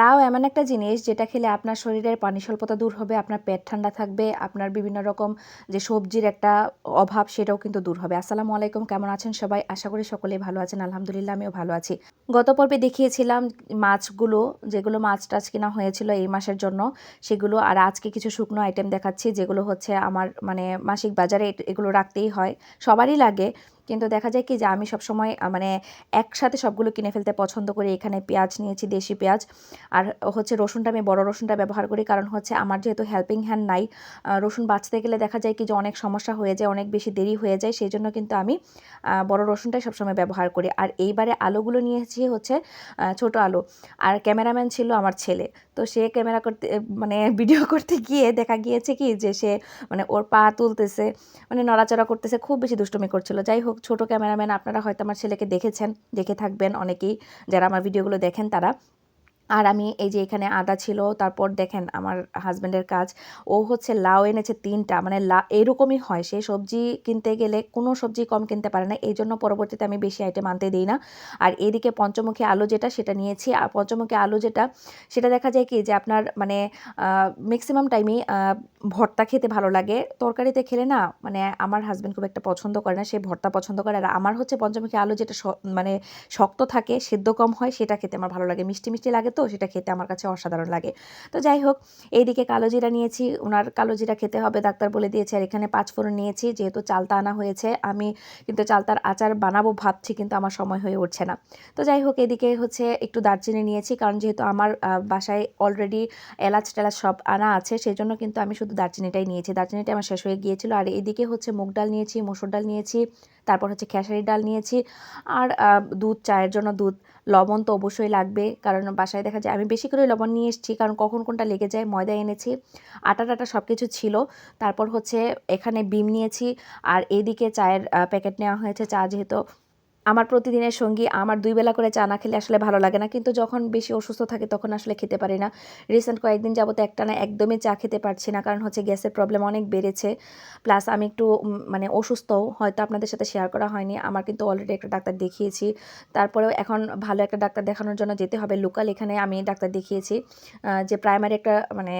লাউ এমন একটা জিনিস যেটা খেলে আপনার শরীরের পানি স্বল্পতা দূর হবে, আপনার পেট ঠান্ডা থাকবে, আপনার বিভিন্ন রকম যে সবজির একটা অভাব সেটাও কিন্তু দূর হবে। আসসালামু আলাইকুম, কেমন আছেন সবাই? আশা করি সকলেই ভালো আছেন, আলহামদুলিল্লাহ আমিও ভালো আছি। গত পর্বে দেখিয়েছিলাম মাছগুলো, যেগুলো মাছ টাছ কিনা হয়েছিল এই মাসের জন্য, সেগুলো আর আজকে কিছু শুকনো আইটেম দেখাচ্ছি, যেগুলো হচ্ছে আমার মানে মাসিক বাজারে এগুলো রাখতেই হয়। সবারই লাগে। কিন্তু দেখা যায় কি যে আমি সবসময় মানে একসাথে সবগুলো কিনে ফেলতে পছন্দ করি। এখানে পেঁয়াজ নিয়েছি, দেশি পেঁয়াজ। আর হচ্ছে রসুনটা, আমি বড় রসুনটা ব্যবহার করি কারণ হচ্ছে আমার যেহেতু হেল্পিং হ্যান্ড নাই রসুন বাঁচতে গেলে দেখা যায় কি যে অনেক সমস্যা হয়ে যায়, অনেক বেশি দেরি হয়ে যায়। সেই জন্য কিন্তু আমি বড় রসুনটাই সবসময় ব্যবহার করি। আর এইবারে আলুগুলো নিয়েছি হচ্ছে ছোট আলু। আর ক্যামেরাম্যান ছিল আমার ছেলে। তো সে ক্যামেরা করতে মানে ভিডিও করতে গিয়ে দেখা গিয়েছে কি যে সে মানে ওর পা তুলতেছে মানে নড়াচড়া করতেছে, খুব বেশি দুষ্টমি করছিল। যাই হোক ছোট ক্যামেরাম্যান, আপনারা হয়তো আমার ছেলেকে দেখেছেন, দেখে থাকবেন অনেকেই। যারা আমার ভিডিওগুলো দেখেন, তারা আর আমি এই যে এখানে আদা ছিল, তারপর দেখেন আমার হাজব্যান্ডের কাজ, ও হচ্ছে লাউ এনেছে তিনটা মানে লা, এরকমই হয়। সে সবজি কিনতে গেলে কোনো সবজি কম কিনতে পারে না এই জন্য পরবর্তীতে আমি বেশি আইটেম আনতে দিই না। আর এদিকে পঞ্চমুখী আলু যেটা, সেটা নিয়েছি। আর পঞ্চমুখী আলু যেটা, সেটা দেখা যায় কি যে আপনার মানে ম্যাক্সিমাম টাইমেই ভর্তা খেতে ভালো লাগে। তরকারিতে খেলে না মানে আমার হাজব্যান্ড খুব একটা পছন্দ করে না, সে ভর্তা পছন্দ করে। আর আমার হচ্ছে পঞ্চমুখী আলু যেটা মানে শক্ত থাকে, সেদ্ধ কম হয়, সেটা খেতে আমার ভালো লাগে। মিষ্টি মিষ্টি লাগে তো সেটা খেতে আমার কাছে অসাধারণ লাগে। তো যাই হোক, এইদিকে কালো জিরা নিয়েছি ওনার কালো জিরা খেতে হবে, ডাক্তার বলে দিয়েছে, আর এখানে পাঁচফোড়ন নিয়েছি, যেহেতু চালতা আনা হয়েছে, আমি কিন্তু চালতার আচার বানাবো ভাবছি, কিন্তু আমার সময় হয়ে উঠছে না। তো যাই হোক, এদিকে হচ্ছে একটু দারচিনি নিয়েছি, কারণ যেহেতু আমার বাসায় অলরেডি এলাচ টেলাচ সব আনা আছে সেই জন্য কিন্তু আমি শুধু দারচিনিটাই নিয়েছি। দারচিনিটা আমার শেষ হয়ে গিয়েছিল, আর এদিকে হচ্ছে মুগ ডাল নিয়েছি, মসুর ডাল নিয়েছি তারপর হচ্ছে খেসারি ডাল নিয়েছি। আর দুধ, চায়ের জন্য দুধ। লবণ তো অবশ্যই লাগবে, কারণ বাসায় দেখা যায় আমি বেশি করে লবণ নিয়ে এসেছি, কারণ কখন কোনটা লেগে যায় ময়দা এনেছি। আটা টাটা সব কিছু ছিল। তারপর হচ্ছে এখানে বিম নিয়েছি, আর এদিকে চায়ের প্যাকেট নেওয়া হয়েছে চা যেহেতু। আমার প্রতিদিনের সঙ্গী, আমার দুই বেলা করে চা না খেলে আসলে ভালো লাগে না। কিন্তু যখন বেশি অসুস্থ থাকে তখন আসলে খেতে পারি না। রিসেন্ট কয়েকদিন যাবত একটা না একদমই চা খেতে পারছি না, কারণ হচ্ছে গ্যাসের প্রবলেম অনেক বেড়েছে। প্লাস আমি একটু মানে অসুস্থ হয়তো আপনাদের সাথে শেয়ার করা হয়নি। আমার কিন্তু অলরেডি একটা ডাক্তার দেখিয়েছি। তারপরেও এখন ভালো একটা ডাক্তার দেখানোর জন্য যেতে হবে। লোকাল এখানে আমি ডাক্তার দেখিয়েছি যে প্রাইমারি একটা মানে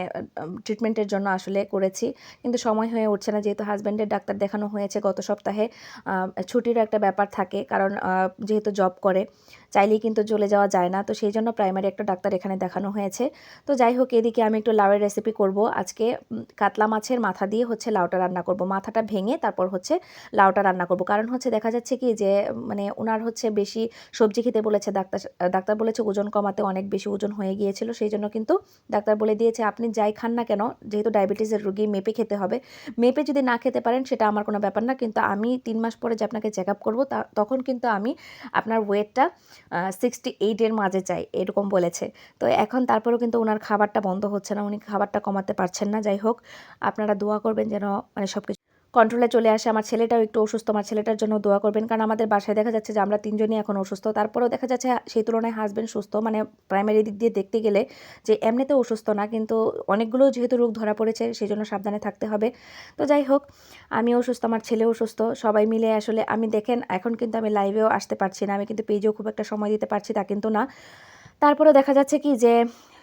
ট্রিটমেন্টের জন্য আসলে করেছি। কিন্তু সময় হয়ে উঠছে না, যেহেতু হাজব্যান্ডের ডাক্তার দেখানো হয়েছে গত সপ্তাহে। ছুটিরও একটা ব্যাপার থাকে, কারণ যেহেতু জব করে চাইলেই কিন্তু চলে যাওয়া যায় না। তো সেই জন্য প্রাইমারি একটা ডাক্তার এখানে দেখানো হয়েছে। তো যাই হোক, এদিকে আমি একটু লাউয়ের রেসিপি করব। আজকে কাতলা মাছের মাথা দিয়ে হচ্ছে লাউটা রান্না করব। মাথাটা ভেঙে তারপর হচ্ছে লাউটা রান্না করব। কারণ হচ্ছে দেখা যাচ্ছে কি যে মানে ওনার হচ্ছে বেশি সবজি খেতে বলেছে ডাক্তার ডাক্তার বলেছে ওজন কমাতে অনেক বেশি ওজন হয়ে গিয়েছিল। সেই জন্য কিন্তু ডাক্তার বলে দিয়েছে, আপনি যাই খান না কেন, যেহেতু ডায়াবেটিসের রুগী, মেপে খেতে হবে। মেপে যদি না খেতে পারেন, সেটা আমার কোনো ব্যাপার না। কিন্তু আমি তিন মাস পরে যে আপনাকে চেক আপ করব তখন কিন্তু আমি আপনার ওয়েটটা সিক্সটি এইটের মাঝে চাই, এরকম বলেছে। তো এখন তারপরেও কিন্তু ওনার খাবারটা বন্ধ হচ্ছে না, উনি খাবারটা কমাতে পারছেন না। যাই হোক, আপনারা দোয়া করবেন যেন মানে সব কিছু কন্ট্রোলে চলে আসে। আমার ছেলেটাও একটু অসুস্থ, আমার ছেলেটার জন্য দোয়া করবেন। কারণ আমাদের বাসায় দেখা যাচ্ছে যে আমরা তিনজনই এখন অসুস্থ। তারপরেও দেখা যাচ্ছে সেই তুলনায় হাজব্যান্ড সুস্থ। মানে প্রাইমারি দিক দিয়ে দেখতে গেলে যে এমনিতেও অসুস্থ না, কিন্তু অনেকগুলো যেহেতু রোগ ধরা পড়েছে সেই জন্য সাবধানে থাকতে হবে। তো যাই হোক আমি অসুস্থ, আমার ছেলেও অসুস্থ। সবাই মিলে আসলে আমি দেখেন, এখন কিন্তু আমি লাইভেও আসতে পারছি না। আমি কিন্তু পেজেও খুব একটা সময় দিতে পারছি তা কিন্তু না। তারপরে দেখা যাচ্ছে কি যে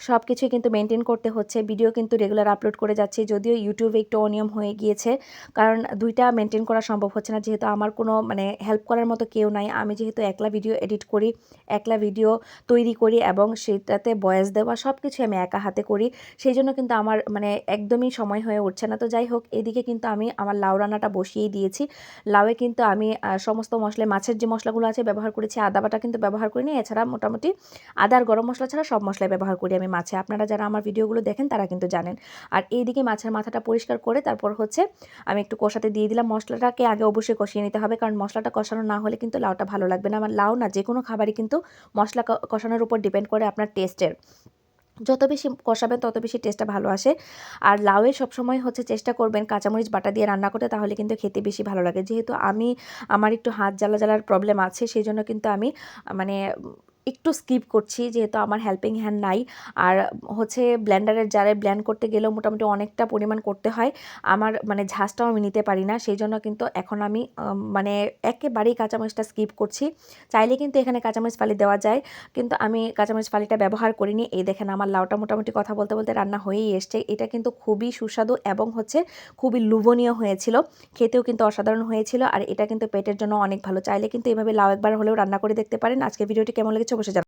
সব কিছুই কিন্তু মেনটেন করতে হচ্ছে। ভিডিও কিন্তু রেগুলার আপলোড করে যাচ্ছি। যদিও ইউটিউবে একটু অনিয়ম হয়ে গিয়েছে, কারণ দুইটা মেনটেন করা সম্ভব হচ্ছে না। যেহেতু আমার কোনো মানে হেল্প করার মতো কেউ নাই। আমি যেহেতু একলা ভিডিও এডিট করি, একলা ভিডিও তৈরি করি এবং সেটাতে বয়স দেওয়া সব কিছু আমি একা হাতে করি, সেই জন্য কিন্তু আমার মানে একদমই সময় হয়ে উঠছে না। তো যাই হোক, এদিকে কিন্তু আমি আমার লাউ রান্নাটা বসিয়েই দিয়েছি। লাউয়ে কিন্তু আমি সমস্ত মশলা মাছের যে মশলাগুলো আছে ব্যবহার করেছি, আদা বাটা কিন্তু ব্যবহার করিনি। এছাড়া মোটামুটি আদা আর গরম মশলা ছাড়া সব মশলাই ব্যবহার করি আমি মাছে। আপনারা যারা আমার ভিডিওগুলো দেখেন, তারা কিন্তু জানেন। আর এইদিকে মাছের মাথাটা পরিষ্কার করে তারপর হচ্ছে আমি একটু কষাতে দিয়ে দিলাম। মশলাটাকে আগে অবশ্যই কষিয়ে নিতে হবে, কারণ মশলাটা কষানো না হলে কিন্তু লাউটা ভালো লাগবে না। আমার লাউ না, যে কোনো খাবারই কিন্তু মশলা কষানোর উপর ডিপেন্ড করে আপনার টেস্টের। যত বেশি কষাবেন, তত বেশি টেস্টটা ভালো আসে। আর লাউয়ে সবসময় হচ্ছে চেষ্টা করবেন কাঁচামরিচ বাটা দিয়ে রান্না করতে, তাহলে কিন্তু খেতে বেশি ভালো লাগে। যেহেতু আমি, আমার একটু হাত জ্বালা জ্বালার প্রবলেম আছে সেই জন্য কিন্তু আমি মানে একটু স্কিপ করছি যেহেতু আমার হেল্পিং হ্যান্ড নাই। আর হচ্ছে ব্ল্যান্ডারের জারে ব্লেন্ড করতে গেলেও মোটামুটি অনেকটা পরিমাণ করতে হয়। আমার মানে ঝাঁজটাও আমি নিতে পারি না সেই জন্য কিন্তু এখন আমি মানে একেবারেই কাঁচামরিচটা স্কিপ করছি। চাইলে কিন্তু এখানে কাঁচামরিচ ফালি দেওয়া যায়, কিন্তু আমি কাঁচামরিচ ফালিটা ব্যবহার করিনি। এই দেখেন আমার লাউটা মোটামুটি কথা বলতে বলতে রান্না হয়েই এসছে। এটা কিন্তু খুবই সুস্বাদু এবং হচ্ছে খুবই লোভনীয় হয়েছিল। খেতেও কিন্তু অসাধারণ হয়েছিল, আর এটা কিন্তু পেটের জন্য অনেক ভালো। চাইলে কিন্তু এভাবে লাউ একবার হলেও রান্না করে দেখতে পারেন। আজকে ভিডিওটি কেমন লেগেছে অবশ্যই জানাবেন।